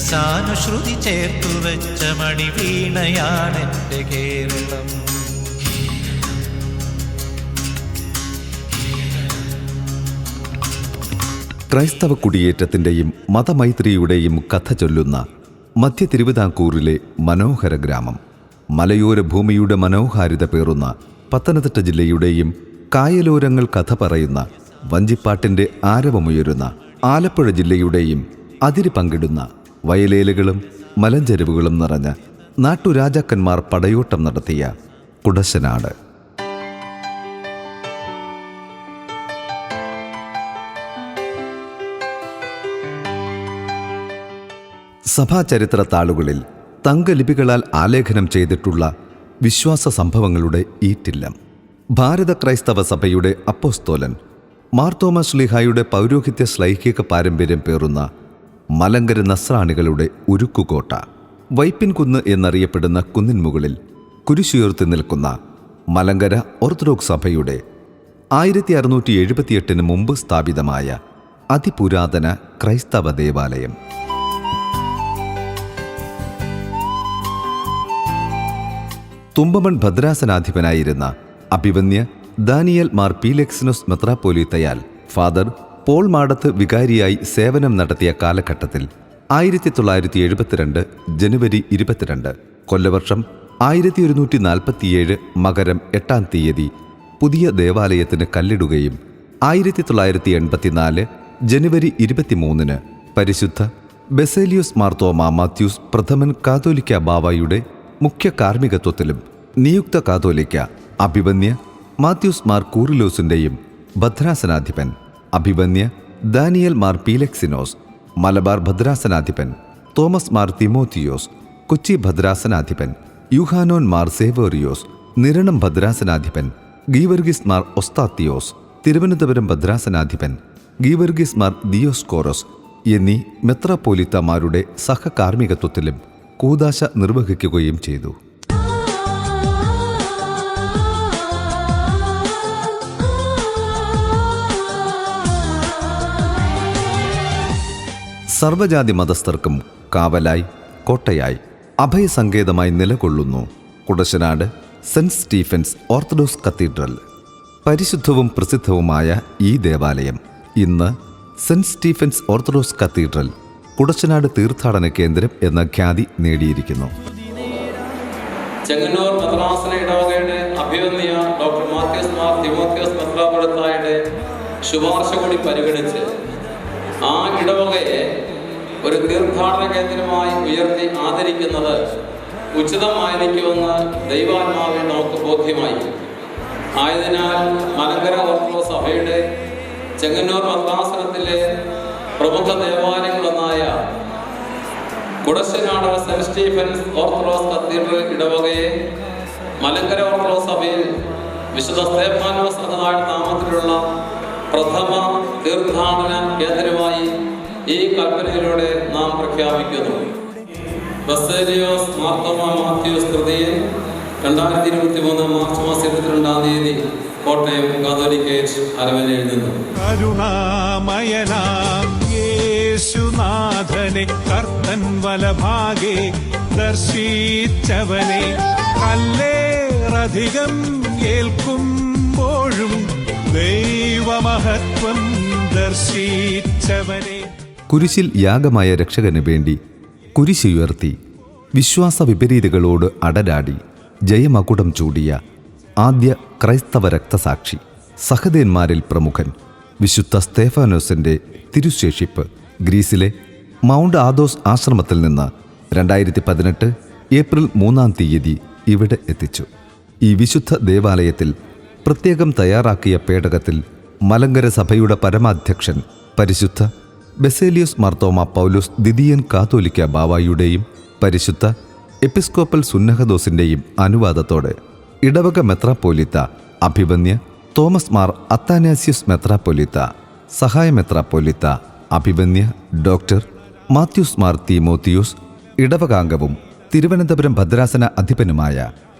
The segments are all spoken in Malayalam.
സഖ്യസാനുശ്രുതി ചേർത്തു വെച്ച മണിവീണയാണെന്റെ കേരളം. ക്രൈസ്തവ കുടിയേറ്റത്തിന്റെയും മതമൈത്രിയുടെയും കഥ ചൊല്ലുന്ന മധ്യ തിരുവിതാംകൂറിലെ മനോഹര ഗ്രാമം. മലയോര ഭൂമിയുടെ മനോഹാരിത പേറുന്ന പത്തനംതിട്ട ജില്ലയുടെയും കായലോരങ്ങൾ കഥ പറയുന്ന വഞ്ചിപ്പാട്ടിന്റെ ആരവമുയരുന്ന ആലപ്പുഴ ജില്ലയുടെയും അതിര് പങ്കിടുന്ന വയലേലുകളും മലഞ്ചെരുവുകളും നിറഞ്ഞ നാട്ടുരാജാക്കന്മാർ പടയോട്ടം നടത്തിയ കുടശനാട്. സഭാചരിത്ര താളുകളിൽ തങ്കലിപികളാൽ ആലേഖനം ചെയ്തിട്ടുള്ള വിശ്വാസ സംഭവങ്ങളുടെ ഈറ്റില്ലം. ഭാരത ക്രൈസ്തവ സഭയുടെ അപ്പോസ്തോലൻ മാർത്തോമ ശ്ലീഹായുടെ പൗരോഹിത്യ ശ്ലൈഹിക പാരമ്പര്യം പേറുന്ന മലങ്കര നസ്രാണികളുടെ ഉരുക്കുകോട്ട. വൈപ്പിൻകുന്ന് എന്നറിയപ്പെടുന്ന കുന്നിൻ മുകളിൽ കുരിശുയർത്തി നിൽക്കുന്ന മലങ്കര ഓർത്തഡോക്സ് സഭയുടെ ആയിരത്തി അറുന്നൂറ്റി എഴുപത്തിയെട്ടിന് മുമ്പ് സ്ഥാപിതമായ അതിപുരാതന ക്രൈസ്തവ ദേവാലയം. തുമ്പമൺ ഭദ്രാസനാധിപനായിരുന്ന അഭിവന്യ ദാനിയൽ മാർ പീലെക്സിനോസ് മെത്രാപ്പോലീത്തയാൽ ഫാദർ പോൾ മാടത്ത് വികാരിയായി സേവനം നടത്തിയ കാലഘട്ടത്തിൽ ആയിരത്തി തൊള്ളായിരത്തി എഴുപത്തിരണ്ട് ജനുവരി ഇരുപത്തിരണ്ട് കൊല്ലവർഷം ആയിരത്തി ഒരുന്നൂറ്റി നാൽപ്പത്തിയേഴ് മകരം എട്ടാം തീയതി പുതിയ ദേവാലയത്തിന് കല്ലിടുകയും ആയിരത്തി തൊള്ളായിരത്തി എൺപത്തിനാല് ജനുവരി ഇരുപത്തിമൂന്നിന് പരിശുദ്ധ ബെസേലിയോസ് മാർത്തോമ മാത്യൂസ് പ്രഥമൻ കാതോലിക്ക ബാവായുടെ മുഖ്യ കാർമ്മികത്വത്തിലും നിയുക്ത കാതോലിക്ക അഭിപന്യ മാത്യൂസ് മാർ കൂറിലോസിന്റെയും ഭദ്രാസനാധിപൻ അഭിവന്യ ദാനിയൽ മാർ പീലക്സിനോസ് മലബാർ ഭദ്രാസനാധിപൻ തോമസ് മാർ തിമോത്തിയോസ് കൊച്ചി ഭദ്രാസനാധിപൻ യുഹാനോൻ മാർ സേവോറിയോസ് നിരണം ഭദ്രാസനാധിപൻ ഗീവർഗിസ് മാർ ഒസ്താത്തിയോസ് തിരുവനന്തപുരം ഭദ്രാസനാധിപൻ ഗീവർഗിസ് മാർ ദിയോസ്കോറോസ് എന്നീ മെത്രാപ്പോലിത്തമാരുടെ സഹകാർമ്മികത്വത്തിലും കൂതാശ നിർവഹിക്കുകയും ചെയ്തു. സർവജാതി മതസ്ഥർക്കും കാവലായി കോട്ടയായി അഭയസങ്കേതമായി നിലകൊള്ളുന്നു Kudassanad Saint Stephen's Orthodox Cathedral. പരിശുദ്ധവും പ്രസിദ്ധവുമായ ഈ ദേവാലയം ഇന്ന് Saint Stephen's Orthodox Cathedral Kudassanad തീർത്ഥാടന കേന്ദ്രം എന്ന ഖ്യാതി നേടിയിരിക്കുന്നു. ഇടവകയുടെ ഡോക്ടർ ശുപാർശ കൂടി പരിഗണിച്ച് ആ ഇടവകയെ ഒരു തീർത്ഥാടന കേന്ദ്രമായി ഉയർത്തി ആദരിക്കുന്നത് ഉചിതമായിരിക്കുമെന്ന് ദൈവാത്മാവിൽ നമുക്ക് ബോധ്യമായി. ആയതിനാൽ മലങ്കര ഓർത്തഡോക്സ് സഭയുടെ ചെങ്ങന്നൂർ മദ്രാസനത്തിലെ പ്രമുഖ ദേവാലയങ്ങളൊന്നായ Kudassanad Saint Stephen's Orthodox cathedral ഇടവകയെ Malankara Orthodox സഭയിൽ വിശുദ്ധ സ്തേഫാനോസ് എന്നതായ നാമത്തിലുള്ള പ്രഥമ തീർത്ഥാടന കേന്ദ്രമായി ഈ കൽപ്പനയിലൂടെ നാം പ്രഖ്യാപിക്കുന്നു. ബസേലിയോസ് മാർത്തോമ കൃതിയെ രണ്ടായിരത്തി ഇരുപത്തി മൂന്ന് മാർച്ച് മാസം ഇരുപത്തിരണ്ടാം തീയതി കോട്ടയം കാതോലിക്കേറ്റ് അരവനയിൽ നിന്നും. കരുണാമയനാം യേശുനാഥനെ കർത്തൻ വലഭാഗെ ദർശിച്ചവനെ കല്ലേറധികം ഏൽക്കുമ്പോഴും ദൈവമഹത്വം ദർശിച്ചവനെ. കുരിശിൽ യാഗമായ രക്ഷകന് വേണ്ടി കുരിശുയർത്തി വിശ്വാസ വിപരീതകളോട് അടരാടി ജയമകുടം ചൂടിയ ആദ്യ ക്രൈസ്തവ രക്തസാക്ഷി സഹദേന്മാരിൽ പ്രമുഖൻ വിശുദ്ധ സ്തേഫാനോസിന്റെ തിരുശേഷിപ്പ് ഗ്രീസിലെ മൗണ്ട് ആദോസ് ആശ്രമത്തിൽ നിന്ന് രണ്ടായിരത്തി പതിനെട്ട് ഏപ്രിൽ മൂന്നാം തീയതി ഇവിടെ എത്തിച്ചു. ഈ വിശുദ്ധ ദേവാലയത്തിൽ പ്രത്യേകം തയ്യാറാക്കിയ പേടകത്തിൽ മലങ്കര സഭയുടെ പരമാധ്യക്ഷൻ പരിശുദ്ധ ബെസേലിയോസ് മാർത്തോമ പൗലോസ് ദിദിയൻ കാതോലിക്ക ബാവായുടെയും പരിശുദ്ധ എപ്പിസ്കോപ്പൽ സുന്നഹദോസിന്റെയും അനുവാദത്തോടെ ഇടവക മെത്രാപ്പോലിത്ത അഭിവന്യ തോമസ് മാർ അത്താനാസിയസ് മെത്രാപ്പൊലിത്ത സഹായ മെത്രാപ്പൊലിത്ത അഭിവന്യ ഡോക്ടർ മാത്യൂസ് മാർ തീമോത്തിയൂസ് ഇടവകാംഗവും തിരുവനന്തപുരം ഭദ്രാസന അധിപനുമായ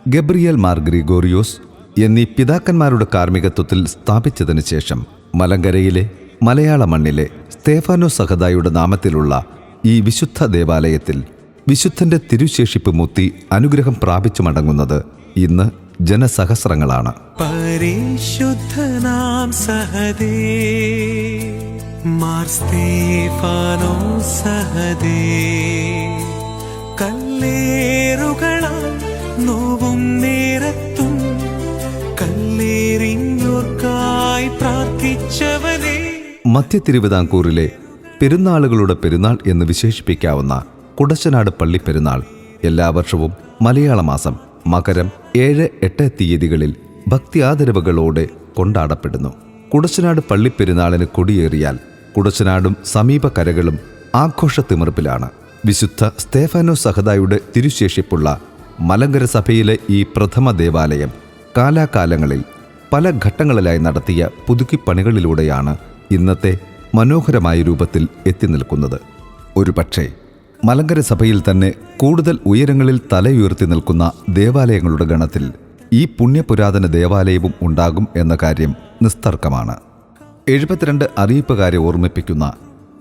ഗബ്രിയൽ മാർ ഗ്രിഗോറിയോസ് എന്നീ പിതാക്കന്മാരുടെ കാർമ്മികത്വത്തിൽ സ്ഥാപിച്ചതിനു ശേഷം മലങ്കരയിലെ മലയാള മണ്ണിലെ സ്തേഫാനോ സഹദായുടെ നാമത്തിലുള്ള ഈ വിശുദ്ധ ദേവാലയത്തിൽ വിശുദ്ധന്റെ തിരുശേഷിപ്പ് മുത്തി അനുഗ്രഹം പ്രാപിച്ചു മടങ്ങുന്നത് ഇന്ന് ജനസഹസ്രങ്ങളാണ്. പരിശുദ്ധനാം സഹദേ മാർ സ്തേഫാനോ സഹദേ. കല്ലേറുകളാൽ നോവും നേരത്തും കല്ലേറിഞ്ഞോർക്കായി പ്രാർത്ഥിച്ചവനേ മധ്യ തിരുവിതാംകൂറിലെ പെരുന്നാളുകളുടെ പെരുന്നാൾ എന്ന് വിശേഷിപ്പിക്കാവുന്ന കുടശനാട് പള്ളി പെരുന്നാൾ എല്ലാ വർഷവും മലയാള മാസം മകരം ഏഴ് എട്ട് തീയതികളിൽ ഭക്തി ആദരവുകളോടെ കൊണ്ടാടപ്പെടുന്നു. കുടശനാട് പള്ളി പെരുന്നാളിന് കൊടിയേറിയാൽ കുടശനാടും സമീപകരകളും ആഘോഷത്തിമിർപ്പിലാണ്. വിശുദ്ധ സ്തേഫാനോ സഹദായുടെ തിരുശേഷിപ്പുള്ള മലങ്കര സഭയിലെ ഈ പ്രഥമ ദേവാലയം കാലാകാലങ്ങളിൽ പല ഘട്ടങ്ങളിലായി നടത്തിയ പുതുക്കിപ്പണികളിലൂടെയാണ് ഇന്നത്തെ മനോഹരമായ രൂപത്തിൽ എത്തി നിൽക്കുന്നത്. ഒരു പക്ഷേ മലങ്കര സഭയിൽ തന്നെ കൂടുതൽ ഉയരങ്ങളിൽ തലയുയർത്തി നിൽക്കുന്ന ദേവാലയങ്ങളുടെ ഗണത്തിൽ ഈ പുണ്യപുരാതന ദേവാലയവും ഉണ്ടാകും എന്ന കാര്യം നിസ്തർക്കമാണ്. എഴുപത്തിരണ്ട് അറിയിപ്പുകാരെ ഓർമ്മിപ്പിക്കുന്ന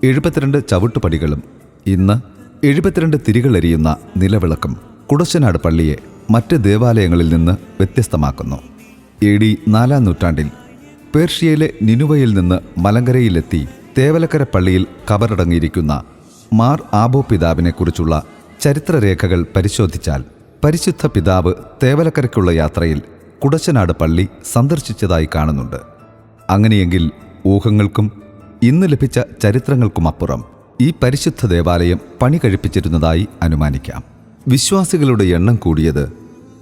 എഴുപത്തിരണ്ട് ചവിട്ടുപടികളും ഇന്ന് എഴുപത്തിരണ്ട് തിരികളെരിയുന്ന നിലവിളക്കും കുടശ്ശനാട് പള്ളിയെ മറ്റ് ദേവാലയങ്ങളിൽ നിന്ന് വ്യത്യസ്തമാക്കുന്നു. എ ഡി നാലാം നൂറ്റാണ്ടിൽ പേർഷ്യയിലെ നിനുവയിൽ നിന്ന് മലങ്കരയിലെത്തി തേവലക്കര പള്ളിയിൽ കബറടങ്ങിയിരിക്കുന്ന മാർ ആബോ പിതാവിനെക്കുറിച്ചുള്ള ചരിത്രരേഖകൾ പരിശോധിച്ചാൽ പരിശുദ്ധ പിതാവ് തേവലക്കരയ്ക്കുള്ള യാത്രയിൽ കുടശനാട് പള്ളി സന്ദർശിച്ചതായി കാണുന്നുണ്ട്. അങ്ങനെയെങ്കിൽ ഊഹങ്ങൾക്കും ഇന്ന് ലഭിച്ച ചരിത്രങ്ങൾക്കുമപ്പുറം ഈ പരിശുദ്ധ ദേവാലയം പണി കഴിപ്പിച്ചിരുന്നതായി അനുമാനിക്കാം. വിശ്വാസികളുടെ എണ്ണം കൂടിയത്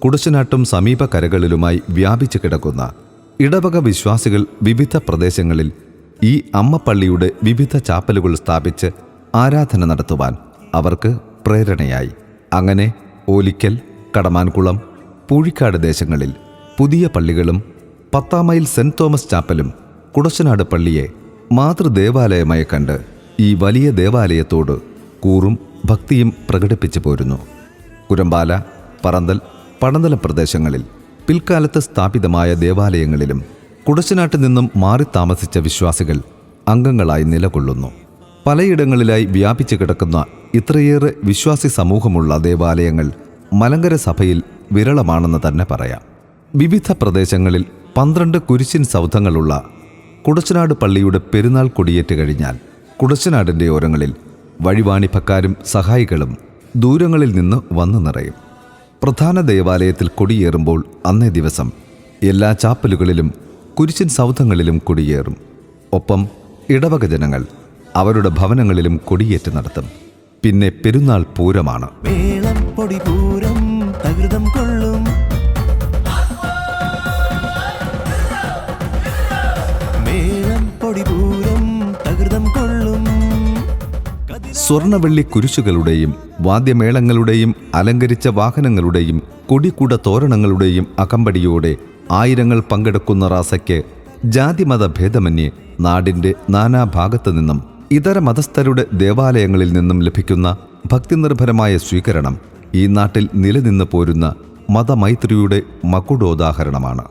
കുടശനാട്ടും സമീപ കരകളിലുമായി വ്യാപിച്ചു കിടക്കുന്ന ഇടവക വിശ്വാസികൾ വിവിധ പ്രദേശങ്ങളിൽ ഈ അമ്മപ്പള്ളിയുടെ വിവിധ ചാപ്പലുകൾ സ്ഥാപിച്ച് ആരാധന നടത്തുവാൻ അവർക്ക് പ്രേരണയായി. അങ്ങനെ ഓലിക്കൽ കടമാൻകുളം പൂഴിക്കാട് ദേശങ്ങളിൽ പുതിയ പള്ളികളും പത്താമൈൽ സെന്റ് തോമസ് ചാപ്പലും കുടശനാട് പള്ളിയെ മാതൃദേവാലയമായി കണ്ട് ഈ വലിയ ദേവാലയത്തോട് കൂറും ഭക്തിയും പ്രകടിപ്പിച്ചു പോരുന്നു. കുരമ്പാല പറന്തൽ പടന്തല പ്രദേശങ്ങളിൽ പിൽക്കാലത്ത് സ്ഥാപിതമായ ദേവാലയങ്ങളിലും കുടശനാട്ടിൽ നിന്നും മാറി താമസിച്ച വിശ്വാസികൾ അംഗങ്ങളായി നിലകൊള്ളുന്നു. പലയിടങ്ങളിലായി വ്യാപിച്ചു കിടക്കുന്ന ഇത്രയേറെ വിശ്വാസി സമൂഹമുള്ള ദേവാലയങ്ങൾ മലങ്കര സഭയിൽ വിരളമാണെന്ന് തന്നെ പറയാം. വിവിധ പ്രദേശങ്ങളിൽ പന്ത്രണ്ട് കുരിശിൻ സൗധങ്ങളുള്ള കുടച്ചനാട് പള്ളിയുടെ പെരുന്നാൾ കൊടിയേറ്റ് കഴിഞ്ഞാൽ കുടച്ചനാടിന്റെ ഓരങ്ങളിൽ വഴിവാണിഭക്കാരും സഹായികളും ദൂരങ്ങളിൽ നിന്ന് വന്നു നിറയും. പ്രധാന ദേവാലയത്തിൽ കൊടിയേറുമ്പോൾ അന്നേ ദിവസം എല്ലാ ചാപ്പലുകളിലും കുരിശിൻ സൗധങ്ങളിലും കൊടിയേറും. ഒപ്പം ഇടവക ജനങ്ങൾ അവരുടെ ഭവനങ്ങളിലും കൊടിയേറ്റ് നടത്തും. പിന്നെ പെരുന്നാൾ പൂരമാണ്. പൊടി പൂരം തകൃതം കൊള്ളും. സ്വർണവെള്ളി കുരിശുകളുടെയും വാദ്യമേളങ്ങളുടെയും അലങ്കരിച്ച വാഹനങ്ങളുടെയും കൊടിക്കൂട തോരണങ്ങളുടെയും അകമ്പടിയോടെ ആയിരങ്ങൾ പങ്കെടുക്കുന്ന റാസയ്ക്ക് ജാതിമത ഭേദമന്യേ നാടിന്റെ നാനാഭാഗത്തു നിന്നും ഇതര മതസ്ഥരുടെ ദേവാലയങ്ങളിൽ നിന്നും ലഭിക്കുന്ന ഭക്തിനിർഭരമായ സ്വീകരണം ഈ നാട്ടിൽ നിലനിന്ന് പോരുന്ന മതമൈത്രിയുടെ മകുടോദാഹരണമാണ്.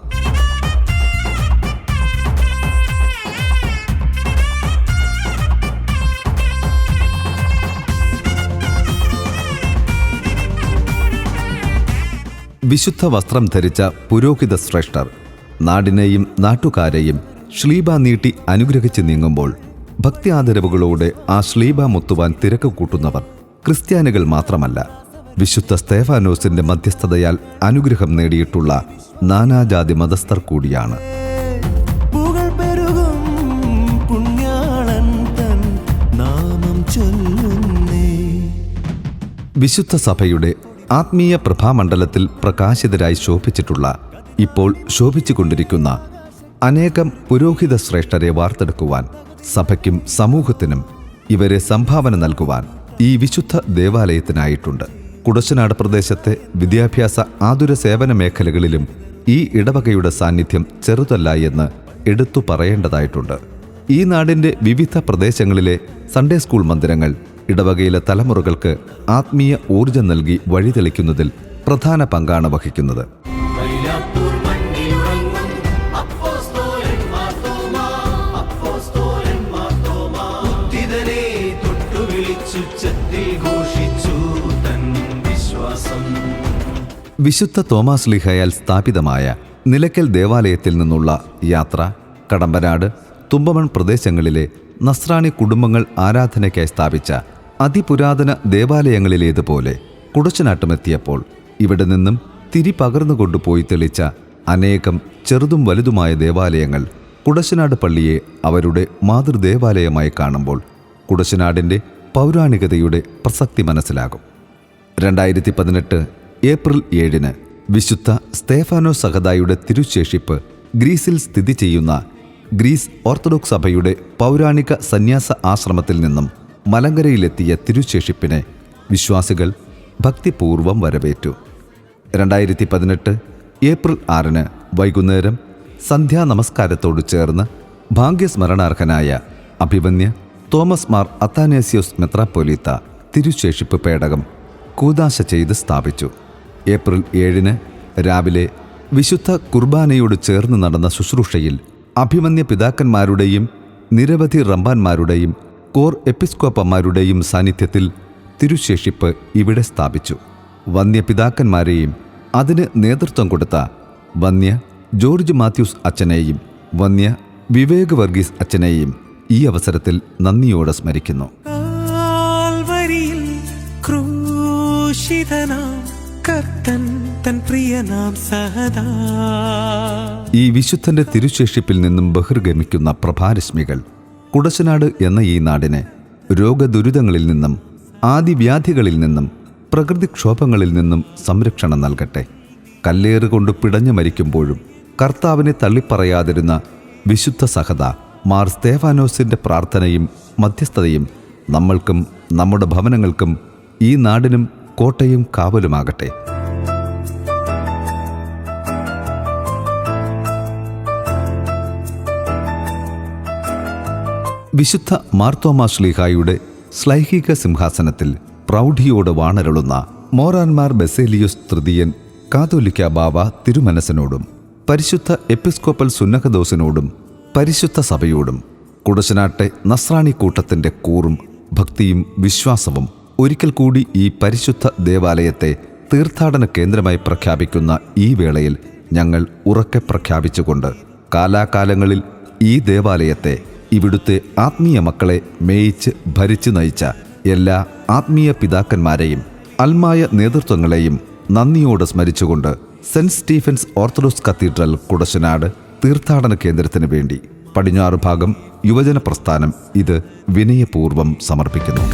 വിശുദ്ധ വസ്ത്രം ധരിച്ച പുരോഹിത ശ്രേഷ്ഠർ നാടിനെയും നാട്ടുകാരെയും ശ്ലീബ നീട്ടി അനുഗ്രഹിച്ച് നീങ്ങുമ്പോൾ ഭക്തി ആദരവുകളോടെ ആ ശ്ലീബ മുത്തുവാൻ തിരക്ക് കൂട്ടുന്നവർ ക്രിസ്ത്യാനികൾ മാത്രമല്ല വിശുദ്ധ സ്തേഫാനോസിന്റെ മധ്യസ്ഥതയാൽ അനുഗ്രഹം നേടിയിട്ടുള്ള നാനാജാതി മതസ്ഥർ കൂടിയാണ്. വിശുദ്ധ സഭയുടെ ആത്മീയ പ്രഭാമണ്ഡലത്തിൽ പ്രകാശിതരായി ശോഭിച്ചിട്ടുള്ള ഇപ്പോൾ ശോഭിച്ചുകൊണ്ടിരിക്കുന്ന അനേകം പുരോഹിത ശ്രേഷ്ഠരെ വാർത്തെടുക്കുവാൻ സഭയ്ക്കും സമൂഹത്തിനും ഇവരെ സംഭാവന നൽകുവാൻ ഈ വിശുദ്ധ ദേവാലയത്തിനായിട്ടുണ്ട്. കുടശനാട് പ്രദേശത്തെ വിദ്യാഭ്യാസ ആതുര സേവന മേഖലകളിലും ഈ ഇടവകയുടെ സാന്നിധ്യം ചെറുതല്ല എന്ന് എടുത്തു പറയേണ്ടതായിട്ടുണ്ട്. ഈ നാടിന്റെ വിവിധ പ്രദേശങ്ങളിലെ സൺഡേ സ്കൂൾ മന്ദിരങ്ങൾ ഇടവകയിലെ തലമുറകൾക്ക് ആത്മീയ ഊർജം നൽകി വഴിതെളിക്കുന്നതിൽ പ്രധാന പങ്കാണ് വഹിക്കുന്നത്. വിശുദ്ധ തോമസ് ലിഹയാൽ സ്ഥാപിതമായ നിലയ്ക്കൽ ദേവാലയത്തിൽ നിന്നുള്ള യാത്ര കടമ്പനാട് തുമ്പമൺ പ്രദേശങ്ങളിലെ നസ്രാണി കുടുംബങ്ങൾ ആരാധനയ്ക്കായി സ്ഥാപിച്ച അതിപുരാതന ദേവാലയങ്ങളിലേതുപോലെ കുടച്ചനാട്ടമെത്തിയപ്പോൾ ഇവിടെ നിന്നും തിരി പകർന്നുകൊണ്ടുപോയി തെളിച്ച അനേകം ചെറുതും വലുതുമായ ദേവാലയങ്ങൾ കുടശനാട് പള്ളിയെ അവരുടെ മാതൃദേവാലയമായി കാണുമ്പോൾ കുടശനാടിന്റെ പൗരാണികതയുടെ പ്രസക്തി മനസ്സിലാകും. രണ്ടായിരത്തി പതിനെട്ട് ഏപ്രിൽ ഏഴിന് വിശുദ്ധ സ്തേഫാനോ സഹദായുടെ തിരുശേഷിപ്പ് ഗ്രീസിൽ സ്ഥിതി ചെയ്യുന്ന ഗ്രീസ് ഓർത്തഡോക്സ് സഭയുടെ പൗരാണിക സന്യാസ ആശ്രമത്തിൽ നിന്നും മലങ്കരയിലെത്തിയ തിരുശേഷിപ്പിനെ വിശ്വാസികൾ ഭക്തിപൂർവം വരവേറ്റു. രണ്ടായിരത്തി പതിനെട്ട് ഏപ്രിൽ ആറിന് വൈകുന്നേരം സന്ധ്യാ നമസ്കാരത്തോട് ചേർന്ന് ഭാഗ്യസ്മരണാർഹനായ അഭിമന്യ തോമസ് മാർ അത്താനേസിയോസ് മെത്രാപ്പൊലീത്ത തിരുശേഷിപ്പ് പേടകം കൂതാശ ചെയ്ത് സ്ഥാപിച്ചു. ഏപ്രിൽ ഏഴിന് രാവിലെ വിശുദ്ധ കുർബാനയോട് ചേർന്ന് നടന്ന ശുശ്രൂഷയിൽ അഭിമന്യ പിതാക്കന്മാരുടെയും നിരവധി റമ്പാന്മാരുടെയും കോർ എപ്പിസ്കോപ്പന്മാരുടെയും സാന്നിധ്യത്തിൽ തിരുശേഷിപ്പ് ഇവിടെ സ്ഥാപിച്ചു. വന്യപിതാക്കന്മാരെയും അതിന് നേതൃത്വം കൊടുത്ത വന്യ ജോർജ് മാത്യൂസ് അച്ഛനെയും വന്യ വിവേക് വർഗീസ് അച്ഛനെയും ഈ അവസരത്തിൽ നന്ദിയോടെ സ്മരിക്കുന്നു. ഈ വിശുദ്ധന്റെ തിരുശേഷിപ്പിൽ നിന്നും ബഹിർഗമിക്കുന്ന പ്രഭാരശ്മികൾ കുടശനാട് എന്ന ഈ നാടിനെ രോഗദുരിതങ്ങളിൽ നിന്നും ആദിവ്യാധികളിൽ നിന്നും പ്രകൃതിക്ഷോഭങ്ങളിൽ നിന്നും സംരക്ഷണം നൽകട്ടെ. കല്ലേറ് കൊണ്ട് പിടഞ്ഞു മരിക്കുമ്പോഴും കർത്താവിനെ തള്ളിപ്പറയാതിരുന്ന വിശുദ്ധ സഹത മാർ സ്തേഫാനോസിന്റെ പ്രാർത്ഥനയും മധ്യസ്ഥതയും നമ്മൾക്കും നമ്മുടെ ഭവനങ്ങൾക്കും ഈ നാടിനും കോട്ടയും കാവലുമാകട്ടെ. വിശുദ്ധ മാർത്തോമാ ശ്ലീഹായുടെ ശ്ലൈഹിക സിംഹാസനത്തിൽ പ്രൗഢിയോട് വാണരളുന്ന മോറാൻമാർ ബെസേലിയോസ് തൃതീയൻ കാതോലിക്ക ബാവ തിരുമനസിനോടും പരിശുദ്ധ എപ്പിസ്കോപ്പൽ സുന്നഹദോസിനോടും പരിശുദ്ധ സഭയോടും കുടശനാട്ടെ നസ്രാണി കൂട്ടത്തിന്റെ കൂറും ഭക്തിയും വിശ്വാസവും ഒരിക്കൽ കൂടി ഈ പരിശുദ്ധ ദേവാലയത്തെ തീർത്ഥാടന കേന്ദ്രമായി പ്രഖ്യാപിക്കുന്ന ഈ വേളയിൽ ഞങ്ങൾ ഉറക്കെ പ്രഖ്യാപിച്ചുകൊണ്ട് കാലാകാലങ്ങളിൽ ഈ ദേവാലയത്തെ ഇവിടുത്തെ ആത്മീയ മക്കളെ മേയിച്ച് ഭരിച്ചു നയിച്ച എല്ലാ ആത്മീയ പിതാക്കന്മാരെയും അൽമായ നേതൃത്വങ്ങളെയും നന്ദിയോടെ സ്മരിച്ചുകൊണ്ട് Saint Stephen's Orthodox Cathedral Kudassanad തീർത്ഥാടന കേന്ദ്രത്തിന് വേണ്ടി പടിഞ്ഞാറ് ഭാഗം യുവജന പ്രസ്ഥാനം ഇത് വിനയപൂർവം സമർപ്പിക്കുന്നു.